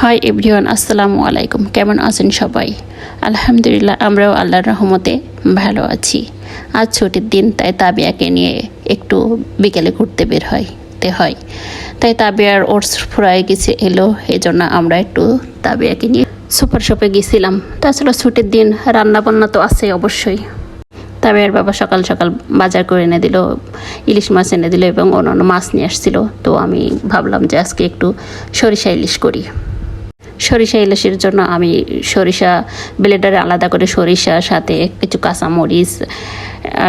Hi everyone, আসসালামু আলাইকুম। কেমন আছেন সবাই? আলহামদুলিল্লাহ, আমরাও আল্লাহর রহমতে ভালো আছি। আজ ছুটির দিন, তাই তাবিয়াকে নিয়ে একটু বিকেলে ঘুরতে বের হয় হয়। তাই তাবিয়ার ওটস ফুরাই গেছে এলো এই জন্য আমরা একটু তাবিয়াকে নিয়ে সুপার শপে গেছিলাম। তাছাড়া ছুটির দিন রান্না বান্না তো আছে অবশ্যই। তাবিয়ার বাবা সকাল সকাল বাজার করে এনে দিল, ইলিশ মাছ এনে দিল এবং অন্যান্য মাছ নিয়ে আসছিল। তো আমি ভাবলাম যে আজকে একটু সরিষা ইলিশ করি। সরিষা ইলিশের জন্য আমি সরিষা ব্লেন্ডারে আলাদা করে সরিষা সাথে কিছু কাঁচামরিচ,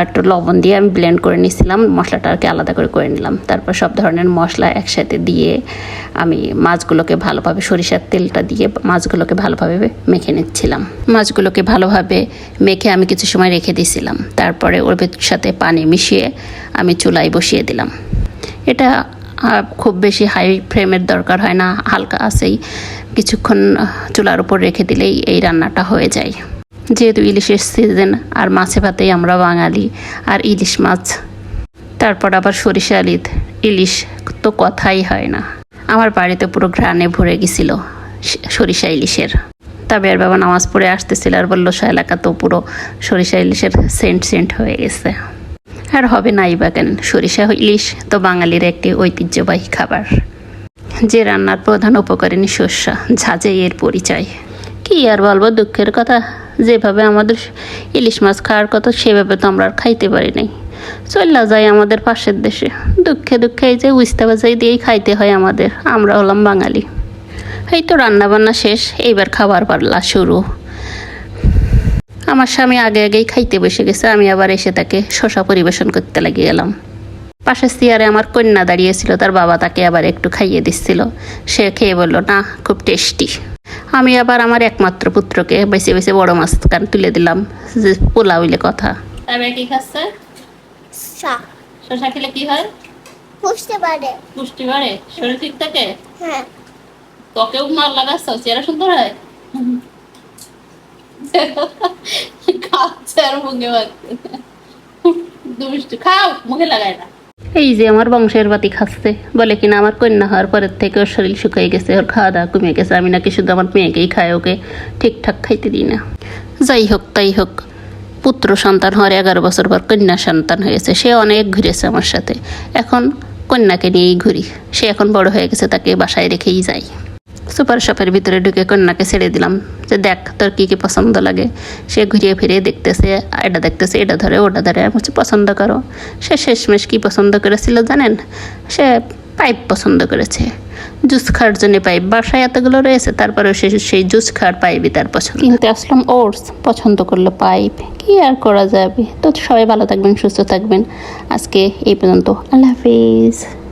একটু লবণ দিয়ে আমি ব্লেন্ড করে নিয়েছিলাম। মশলাটাকে আলাদা করে করে নিলাম। তারপর সব ধরনের মশলা একসাথে দিয়ে আমি মাছগুলোকে ভালোভাবে সরিষার তেলটা দিয়ে মাছগুলোকে ভালোভাবে মেখে নিচ্ছিলাম। মাছগুলোকে ভালোভাবে মেখে আমি কিছু সময় রেখে দিয়েছিলাম। তারপরে ওর সাথে পানি মিশিয়ে আমি চুলায় বসিয়ে দিলাম। এটা খুব বেশি হাই ফ্লেমের দরকার হয় না, হালকা আছেই। কিছুক্ষণ চুলার উপর রেখে দিলেই এই রান্নাটা হয়ে যায়। যেহেতু ইলিশের সিজন আর মাছে ভাতেই আমরা বাঙালি, আর ইলিশ মাছ। তারপর আবার সরিষা ইলিশ ইলিশ তো কথাই হয় না। আমার বাড়িতে পুরো ঘ্রাণে ভরে গেছিল সরিষা ইলিশের। তবে আর বাবা নামাজ পড়ে আসতেছিল আর বলল এলাকা তো পুরো সরিষা ইলিশের সেন্ট সেন্ট হয়ে গেছে। আর হবে নাই বা কেন সরিষা ইলিশ তো বাঙালির একটি ঐতিহ্যবাহী খাবার। যে রান্নার প্রধান উপকরণী শস্য ঝাঁঝে এর পরিচয়। কি আর বলব, দুঃখের কথা। যেভাবে আমাদের ইলিশ মাছ খাওয়ার কথা, সেভাবে তো আমরা আর খাইতে পারি নাই। চল্লা যায় আমাদের পাশের দেশে। দুঃখে দুঃখে এই যে উস্তা বাজাই দিয়েই খাইতে হয় আমাদের। আমরা হলাম বাঙালি। এই তো রান্না বান্না শেষ, এইবার খাবার পারলা শুরু। আমার স্বামী আগে আগেই খাইতে বসে গেছে আমি আবার এসে তাকে শশা পরিবেশন করতে লেগে গেলাম পাশের চেয়ারে আমার কন্যা দাঁড়িয়েছিল তার বাবা তাকে আবার একটু খাইয়ে দিচ্ছিল। সে খেয়ে বলল না খুব টেস্টি। আমি আবার আমার একমাত্র পুত্রকে বেছে বেছে বড় মাছ কান তুলে দিলাম যে পোলা হইলে কথা। তবে কি খাচ্ছে? শশা খেলে কি হয়? পুষতে পারে পুষ্টি বাড়ে? শরীর ঠিক থাকে? হ্যাঁ। তোকেও মার লাগাচ্ছ চেহারা সুন্দর হয়? এই যে আমার বংশের বাতি খাচ্ছে। বলে কিনা আমার কন্যা হওয়ার পরের থেকে ওর শরীর শুকিয়ে গেছে, ওর খাওয়া দাওয়া কমে গেছে। আমি নাকি শুধু আমার মেয়েকেই খাই, ওকে ঠিকঠাক খাইতে দিই না। যাই হোক, তাই হোক। পুত্র সন্তান হওয়ার এগারো বছর পর কন্যা সন্তান হয়েছে। সে অনেক ঘুরেছে আমার সাথে। এখন কন্যাকে নিয়েই ঘুরি। সে এখন বড় হয়ে গেছে, তাকে বাসায় রেখেই যাই। সুপার শপের ভিতরে ঢুকে কন্যাকে ছেড়ে দিলাম যে দেখ, তোর কী কী পছন্দ লাগে। সে ঘুরিয়ে ফিরিয়ে দেখতেছে, এটা দেখতেছে, এটা ধরে, ওটা ধরে। আমি পছন্দ করো। সে শেষমেশ কী পছন্দ করেছিল জানেন? সে পাইপ পছন্দ করেছে। জুস খাওয়ার জন্য পাইপ। বাসায় এতগুলো রয়েছে তারপরে সে সেই জুস খাওয়ার পাইপই তার পছন্দ। কিনতে আসলাম ওটস, পছন্দ করল পাইপ। কি আর করা যাবে? তো সবাই ভালো থাকবেন, সুস্থ থাকবেন। আজকে এই পর্যন্ত। আল্লাহ হাফিজ।